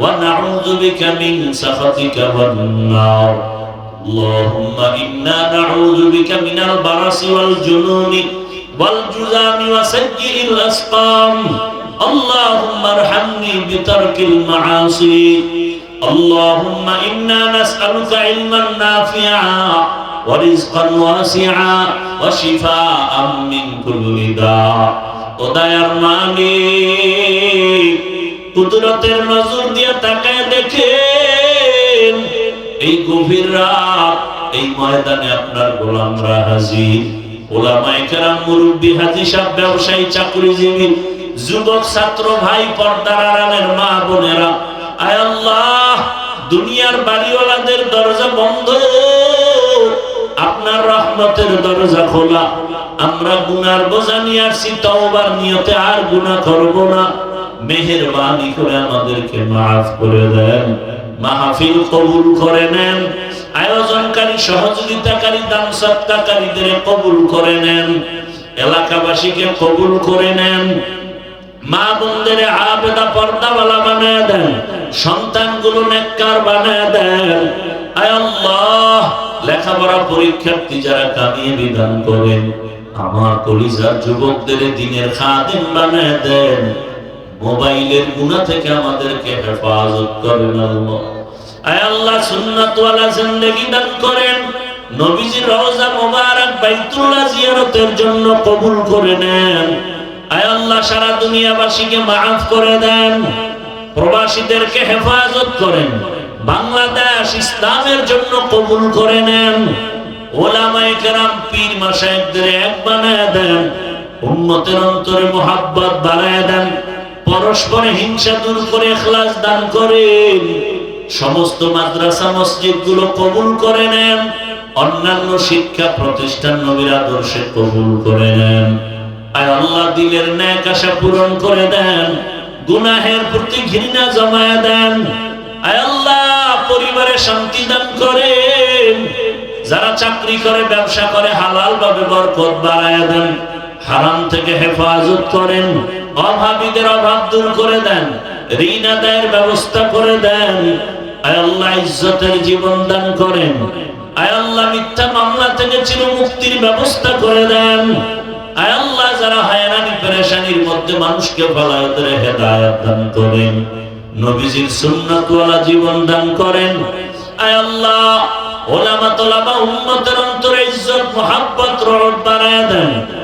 ونعوذ بك من سخطك والنار اللهم إنا نعوذ بك من البرص والجنون والجذام وسجئ الأسقام اللهم ارحمني بترك المعاصي اللهم إنا نسألك علما نافعا ورزقا واسعا وشفاء من كل داء وداير مالك কুদরতের নজর দিয়ে তাকায় দেখেন, এই গভীর রাত, এই ময়দানে আপনার গোলামরা হাজির। বন্ধ। আপনার রহমতের দরজা খোলা। আমরা গুনার বোঝা নিয়ে আসছি, তওবার নিয়তে আর গুনাহ করব না। মেহেরবানি করে আমাদেরকে মাফ করে দেন, মাহফিল কবুল করে নেন, আয়োজনকারী, সহযোগিতাকারী, দান সত্তাকারীদের কবুল করে নেন, এলাকাবাসীকে কবুল করে নেন, মা বোনদের আবেদা পর্দাওয়ালা বানায় দেন, সন্তানগুলো নেককার বানায় দেন। আল্লাহ, লেখাপড়া পরীক্ষার্থী যারা কামিয়ে বিধান করেন, আমার কলিজার যুবকদের দিনের খাদিম বানায় দেন। মোবাইলের গুণা থেকে আমাদেরকে হেফাজত করেন আল্লাহ। আয় সুন্নাতওয়ালা জিন্দেগি দান করেন। নবীজির রওজা মোবারক বাইতুল্লাহ জিয়ারতের জন্য কবুল করে নেন। আয় আল্লাহ, সারা দুনিয়াবাসীকে মাফ করে দেন। প্রবাসীদেরকে হেফাজত করেন। বাংলাদেশ ইসলামের জন্য কবুল করে নেন। ওলামায়ে কেরাম পীর মাসায়েকদের এক বানায় দেন। উম্মতের অন্তরে মোহাব্বত বাড়ায় দেন। পরস্পরে হিংসা দূর করে এখলাস দান করেন। সমস্ত মাদ্রাসা মসজিদগুলো কবুল করে নেন। অন্যান্য শিক্ষা প্রতিষ্ঠান নবীর আদর্শে কবুল করে নেন। আয় আল্লাহ, দিলের ন্যাক আশা পূরণ করে দেন। গুনাহের প্রতি ঘৃণা জমায় দেন। আয় আল্লাহ, পরিবারে শান্তি দান করেন। যারা চাকরি করে, ব্যবসা করে, হালাল ভাবে বরকত বাড়ায় দেন। হারাম থেকে হেফাজত করেন। অভাবীদের অভাব দূর করে দেন, ঋণ আদায়ের ব্যবস্থা করে দেন। আল্লাহ ইজ্জতের জীবন দান করেন। আল্লাহ মিথ্যা মামলা থেকে চির মুক্তির ব্যবস্থা করে দেন। আল্লাহ যারা হায়রানি, পেরেশানির মধ্যে মানুষকে দান করেন। নবীজির জীবন দান করেন। ওলামা অন্তরে ইজ্জত বাড়ায় দেন।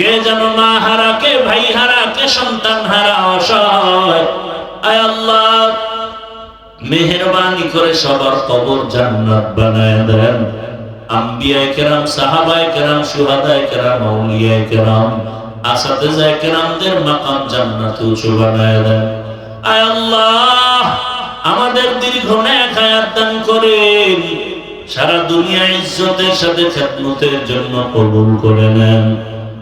কে যেন মা হারা, কে ভাই হারা, কে সন্তান হারা, অসহায়। আয় আল্লাহ, মেহরবানি করে সবার কবর জান্নাত বানায় দেন। আম্বিয়ায়ে কেরাম, সাহাবায়ে কেরাম, শুহাদায়ে কেরাম কেরাম, আসাতেজায়ে কেরামদের মাকাম জান্নাত উঁচু বানায় দেন। আয় আল্লাহ, আমাদের দীর্ঘ দান সারা দুনিয়া ইজ্জতের সাথে খেদমতের জন্য কবুল করে নেন।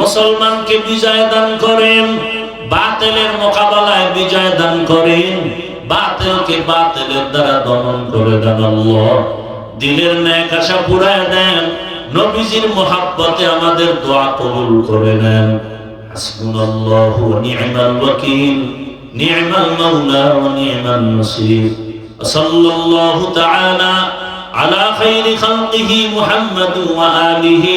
মুসলমানকে বিজয় দান করেন, বাতেলের মোকাবেলায় বিজয় দান করেন, বাতেলকে বাতেলের দ্বারা দমন করে দেন দিলের ন্যায় আশা পুরায় দেন, নবীজির মোহাব্বতে আমাদের দোয়া কবুল করে নেন। হাসবুনাল্লাহু ওয়া ওয়াকিল, নি'মাল মাওলা ওয়া নি'মাল নাসির। সাল্লাল্লাহু তাআলা আলা খাইরি খালকিহি ওয়া আলিহি